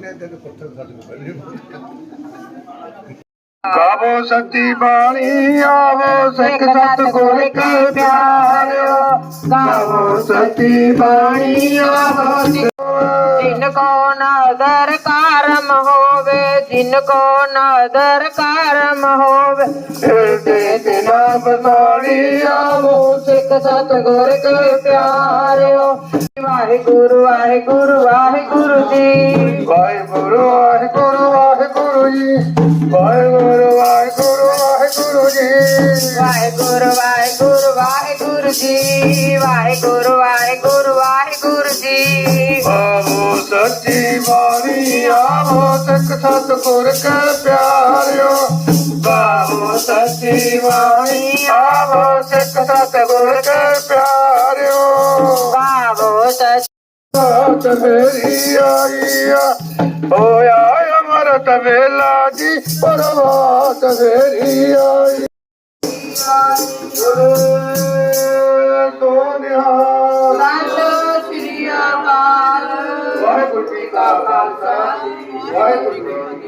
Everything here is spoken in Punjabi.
ਤੇ ਪੁੱਤਰ ਸਾਡੇ ਕੋਲ ਪਹਿਲੇ ਗਾਵੋ ਸੱਚੀ ਬਾਣੀ ਆਵੋ ਸਿੱਖ ਸਤ ਗੁਰ ਕੇ ਪਿਆਰਿਓ। ਗਾਵੋ ਸੱਚੀ ਬਾਣੀ ਆਵੋ ਜਿਨ ਕੋ ਨਦਰ ਕਰਮ ਹੋਵੇ ਜਿਨ ਕੋ ਨਦਰ ਕਰਮ ਹੋਵੇ। ਦੇ ਬਿਨਾ ਬਸਾਣੀ ਆਵੋ ਸਿੱਖ ਸਤ ਗੁਰ ਕੇ ਪਿਆਰਿਓ। ਵਾਹਿਗੁਰੂ ਵਾਹਿਗੁਰੂ ਵਾਹਿਗੁਰੂ ਜੀ ਵਾਹਿਗੁਰੂ ਵਾਹਿਗੁਰੂ ਵਾਹਿਗੁਰੂ ਜੀ ਵਾਹਿਗੁਰੂ ਵਾਹਿਗੁਰੂ ਵਾਹਿਗੁਰੂ ਜੀ ਵਾਹਿਗੁਰੂ ਵਾਹਿਗੁਰੂ ਵਾਹਿਗੁਰੂ ਜੀ ਵਾਹਿਗੁਰੂ ਵਾਹਿਗੁਰੂ ਵਾਹਿਗੁਰੂ ਜੀ ਆਵੋ ਸੱਚੀ ਬਾਣੀ ਆਵੋ ਸਿੱਖ ਸਤ ਗੁਰ ਕੇ ਪਿਆਰਿਓ ਆਵੋ ਸੱਚੀ ਬਾਣੀ ਆਵੋ ਸਿੱਖ ਸਤ ਗੁਰ ਕੇ ਪਿਆਰਿਓ ਬਾਤ ਮੇਰੀ ਆ ਹੋਇਆ ਅਮਰਤ ਵੇਲਾ ਜੀ ਪਰਵਾਤ ਮੇਰੀ ਆਈ। ਸੋਨਿਆ ਸਤਿ ਸ੍ਰੀ ਅਕਾਲ। ਵਾਹਿਗੁਰੂ ਜੀ ਕਾ ਖਾਲਸਾ। ਵਾਹਿਗੁਰੂ ਜੀ